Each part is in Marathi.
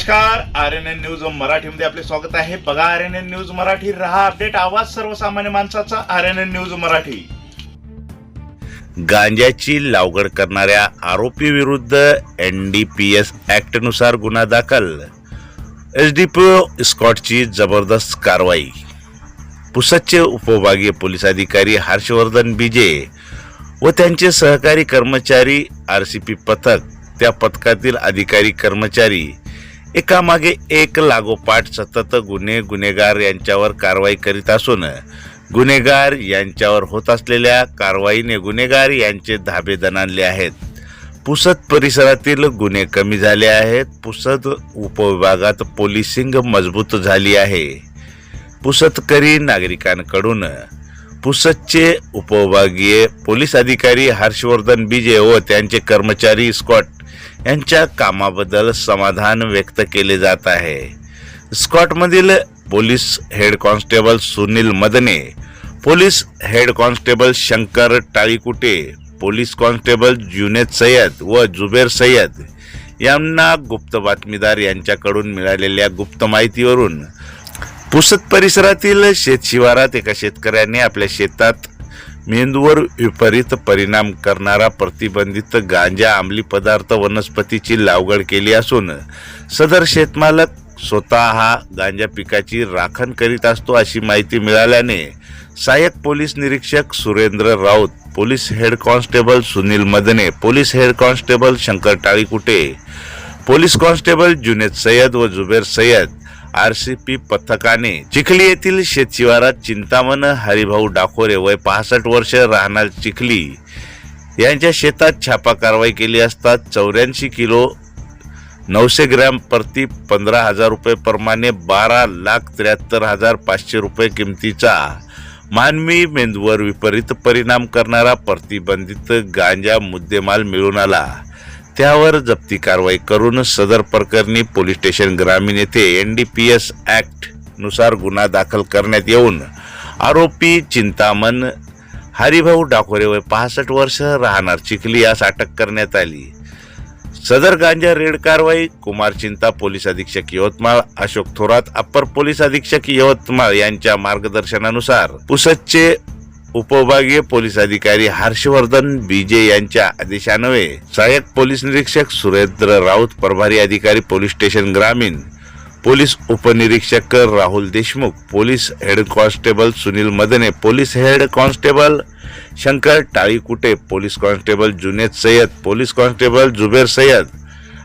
नमस्कार आर एन एन न्यूज मराठीमध्ये आपले स्वागत आहे. बघा R N N news Marathi रहा अपडेट आवाज सर्वसामान्य माणसाचा R N N news Marathi गांजाची लागवड करणाऱ्या आरोपी विरुद्ध एन डी पी एस ऍक्टनुसार गुन्हा दाखल. एस डी पी ओ स्कॉटची जबरदस्त कारवाई. पुसदचे उपविभागीय पोलीस अधिकारी हर्षवर्धन बिजे व त्यांचे सहकारी कर्मचारी आर सी पी पथक त्या पथकातील अधिकारी कर्मचारी एकामागे एक लागोपाठ सतत गुन्हे गुन्हेगार यांच्यावर कारवाई करीत असून गुन्हेगार यांच्यावर होत असलेल्या कारवाईने गुन्हेगार यांचे धाबे दणाणले आहेत. पुसद परिसरातील गुन्हे कमी झाले आहेत. पुसद उपविभागात पोलिसिंग मजबूत झाली आहे. पुसदकरी नागरिकांकडून पुसदचे उपविभागीय पोलीस अधिकारी हर्षवर्धन बिजे व त्यांचे कर्मचारी स्कॉट यांच्या कामाबद्दल समाधान व्यक्त केले जात आहे. स्कॉटमधील police head constable Sunil Madane police head constable Shankar Talikute police constable Juned Sayyad व जुबेर सय्यद यांना गुप्त बातमीदार यांच्याकडून मिळालेल्या गुप्त माहितीवरून पुसद परिसरातील शेतशिवारात एका शेतकऱ्याने आपल्या शेतात मेंदूवर विपरीत परिणाम करणारा प्रतिबंधित गांजा अंमली पदार्थ वनस्पतीची लागवड केली असून सदर शेतमालक स्वतः हा गांजा पिकाची राखण करीत असतो अशी माहिती मिळाल्याने सहाय्यक पोलीस निरीक्षक Surendra Raut police head constable Sunil Madane police head constable Shankar Talikute police constable Juned Sayyad व Zuber Sayyad R C P पथकाने चिखली येथील शेतशिवारात चिंतामन हरिभाऊ डाकोरे वय पासष्ट वर्ष राहणार चिखली यांच्या शेतात छापा कारवाई केली असता चौऱ्याऐंशी किलो नऊशे ग्रॅम प्रति पंधरा हजार रुपये प्रमाणे बारा लाख त्र्याहत्तर हजार पाचशे रुपये किमतीचा मानवी मेंदूवर विपरीत परिणाम करणारा प्रतिबंधित गांजा मुद्देमाल मिळून आला. त्यावर जप्ती कारवाई करून सदर प्रकरणी पोलीस स्टेशन ग्रामीण येथे एन डी पी एस ऍक्टनुसार गुन्हा दाखल करण्यात येऊन आरोपी चिंतामण हरिभाऊ डाकोरे वय पासष्ट वर्ष राहणार चिखली यास अटक करण्यात आली. सदर गांजा रेड कारवाई कुमार चिंता पोलीस अधीक्षक यवतमाळ अशोक थोरात अप्पर पोलीस अधीक्षक यवतमाळ यांच्या मार्गदर्शनानुसार पुसदचे उपविभागीय पोलीस अधिकारी हर्षवर्धन बीजे यांच्या आदेशान्वये सहाय्यक पोलीस निरीक्षक सुरेंद्र राऊत प्रभारी अधिकारी पोलीस स्टेशन ग्रामीण पोलीस उपनिरीक्षक Rahul Deshmukh police head constable Sunil Madane police head constable Shankar Talikute police constable Juned Sayyad police constable Zuber Sayyad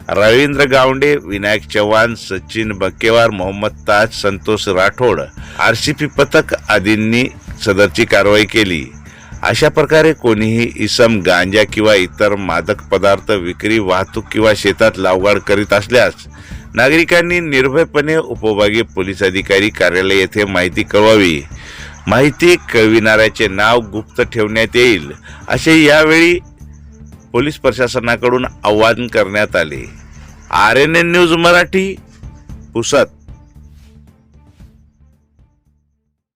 Ravindra Gawande Vinayak Chavan Sachin Bakkewar Mohammad Taj Santosh Rathod RCP पथक आदींनी सदरची कारवाई केली. अशा प्रकारे कोणीही इसम गांजा किंवा इतर मादक पदार्थ विक्री वाहतूक किंवा शेतात लागवड करीत असल्यास नागरिकांनी निर्भयपणे उपविभागीय पोलीस अधिकारी कार्यालय येथे माहिती कळवावी. माहिती कळविणाऱ्याचे नाव गुप्त ठेवण्यात येईल असे यावेळी पोलीस प्रशासनाकडून आवाहन करण्यात आले. R N N news Marathi Pusad